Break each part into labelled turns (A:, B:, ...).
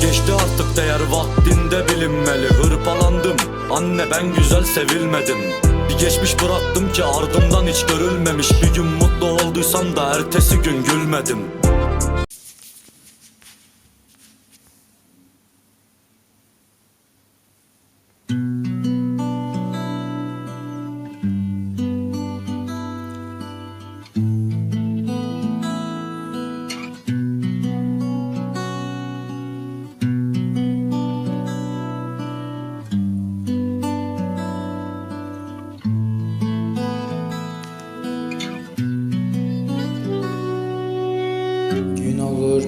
A: Geçti artık değer vaktinde bilinmeli. Hırpalandım. Anne ben güzel sevilmedim. Bir geçmiş bıraktım ki ardımdan hiç görülmemiş. Bir gün mutlu olduysam da ertesi gün gülmedim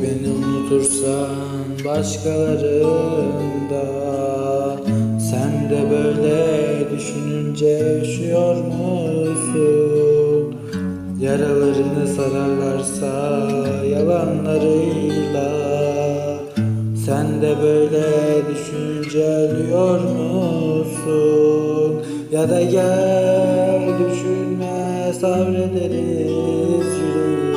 B: beni unutursan başkalarında Sen de böyle düşününce üşüyor musun? Yaralarını sararlarsa yalanlarıyla Sen de böyle düşününce ölüyor musun? Ya da gel düşünme sabrederiz yüreğim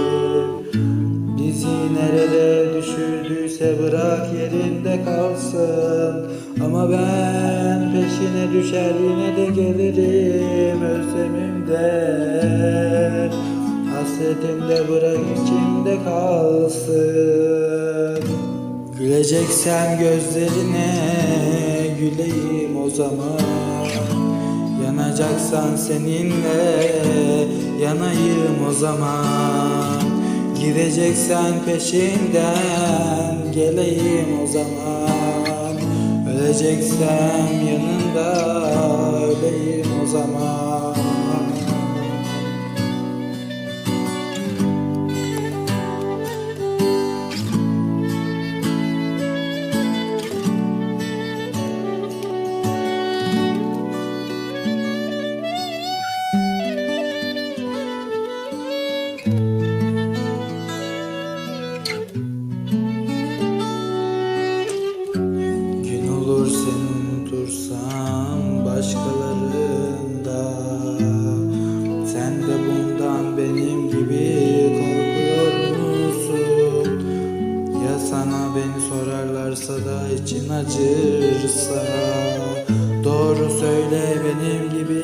B: Bizi nerede düşürdüyse bırak yerinde kalsın. Ama ben peşine düşer yine de gelirim özlemimde Hasretimde bırak içimde kalsın. Güleceksem gözlerine güleyim o zaman. Yanacaksan seninle yanayım o zaman Gideceksen peşinden geleyim o zaman. Öleceksem yanında öleyim o zaman beni sorarlarsa da için acırsa. Doğru söyle benim gibi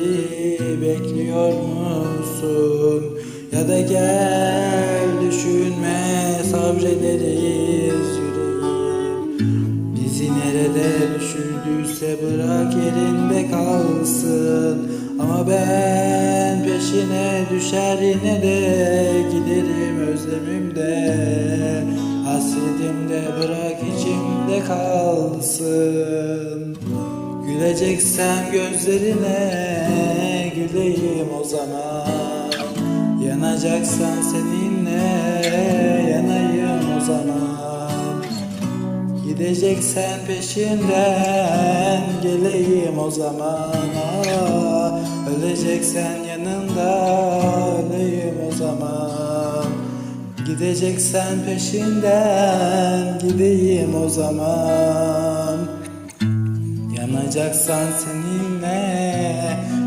B: bekliyor musun? Ya da gel düşünme sabrederiz yüreğim. Bizi nerede düşürdüyse bırak yerinde kalsın. Ama ben peşine düşer yine de giderim özlemimde Hasretimde bırak içimde kalsın. Güleceksen gözlerine güleyim o zaman. Yanacaksan seninle yanayım o zaman. Gideceksen peşinden geleyim o zaman. Ah, Öleceksen yanında öleyim o zaman Gideceksen peşinden gideyim o zaman. Yanacaksan seninle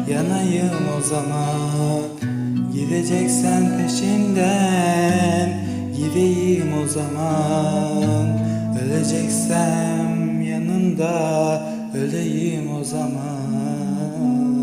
B: yanayım o zaman. Gideceksen peşinden gideyim o zaman. Öleceksem yanında öleyim o zaman